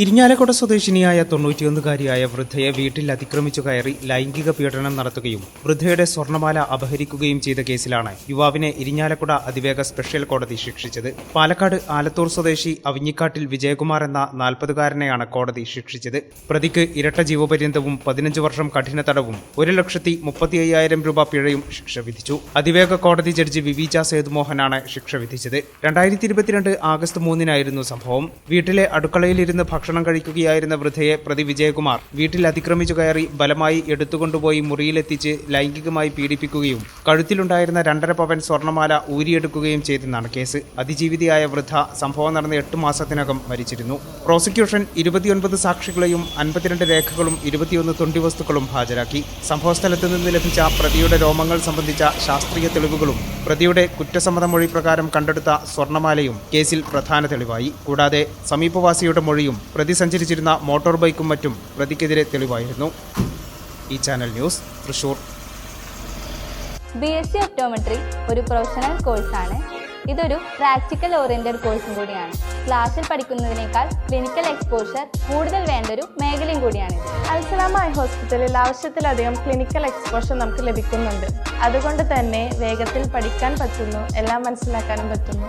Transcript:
ഇരിഞ്ഞാലക്കുട സ്വദേശിനിയായ തൊണ്ണൂറ്റിയൊന്നുകാരിയായ വൃദ്ധയെ വീട്ടിൽ അതിക്രമിച്ചു കയറി ലൈംഗിക പീഡനം നടത്തുകയും വൃദ്ധയുടെ സ്വർണമാല അപഹരിക്കുകയും ചെയ്ത കേസിലാണ് യുവാവിനെ ഇരിഞ്ഞാലക്കുട അതിവേഗ സ്പെഷ്യൽ കോടതി ശിക്ഷിച്ചത്. പാലക്കാട് ആലത്തൂർ സ്വദേശി അവിഞ്ഞിക്കാട്ടിൽ വിജയകുമാർ എന്ന നാൽപ്പതുകാരനെയാണ് കോടതി ശിക്ഷിച്ചത്. പ്രതിക്ക് ഇരട്ട ജീവപര്യന്തവും പതിനഞ്ച് വർഷം കഠിന തടവും ഒരു ലക്ഷത്തി മുപ്പത്തി അയ്യായിരം രൂപ പിഴയും ശിക്ഷ വിധിച്ചു. അതിവേഗ കോടതി ജഡ്ജി വിവിച സേതുമോഹനാണ് ശിക്ഷ വിധിച്ചത്. രണ്ടായിരത്തി ഇരുപത്തിരണ്ട് ആഗസ്റ്റ് മൂന്നിനായിരുന്നു സംഭവം. വീട്ടിലെ അടുക്കളയിലിരുന്ന് ഭക്ഷണം കഴിക്കുകയായിരുന്ന വൃദ്ധയെ പ്രതി വിജയകുമാർ വീട്ടിൽ അതിക്രമിച്ചു കയറി ബലമായി എടുത്തുകൊണ്ടുപോയി മുറിയിലെത്തിച്ച് ലൈംഗികമായി പീഡിപ്പിക്കുകയും കഴുത്തിലുണ്ടായിരുന്ന രണ്ടര പവൻ സ്വർണമാല ഊരിയെടുക്കുകയും ചെയ്തെന്നാണ് കേസ്. അതിജീവിതയായ വൃദ്ധ സംഭവം നടന്ന എട്ട് മാസത്തിനകം മരിച്ചിരുന്നു. പ്രോസിക്യൂഷൻ ഇരുപത്തിയൊൻപത് സാക്ഷികളെയും അൻപത്തിരണ്ട് രേഖകളും ഇരുപത്തിയൊന്ന് തൊണ്ടിവസ്തുക്കളും ഹാജരാക്കി. സംഭവസ്ഥലത്ത് നിന്ന് ലഭിച്ച പ്രതിയുടെ രോമങ്ങൾ സംബന്ധിച്ച ശാസ്ത്രീയ തെളിവുകളും പ്രതിയുടെ കുറ്റസമ്മത മൊഴി പ്രകാരം കണ്ടെടുത്ത സ്വർണമാലയും കേസിൽ പ്രധാന തെളിവായി. കൂടാതെ സമീപവാസിയുടെ മൊഴിയും പ്രതി സഞ്ചരിച്ചിരുന്ന മോട്ടോർ ബൈക്കും മറ്റും പ്രതിക്കെതിരെ തെളിവായിരുന്നു. ഈ channel news Thrissur. B S C optometry ഒരു പ്രൊഫഷണൽ കോഴ്സാണ് ഇതൊരു പ്രാക്ടിക്കൽ ഓറിയന്റഡ് കോഴ്സും കൂടിയാണ്. ക്ലാസ്സിൽ പഠിക്കുന്നതിനേക്കാൾ ക്ലിനിക്കൽ എക്സ്പോഷർ കൂടുതൽ വേണ്ട ഒരു മേഖലയും കൂടിയാണ് അൽസലാമ ഐ ഹോസ്പിറ്റലിൽ ആവശ്യത്തിലധികം ക്ലിനിക്കൽ എക്സ്പോഷർ നമുക്ക് ലഭിക്കുന്നുണ്ട്. അതുകൊണ്ട് തന്നെ വേഗത്തിൽ പഠിക്കാൻ പറ്റുന്നു എല്ലാം മനസ്സിലാക്കാനും പറ്റുന്നു.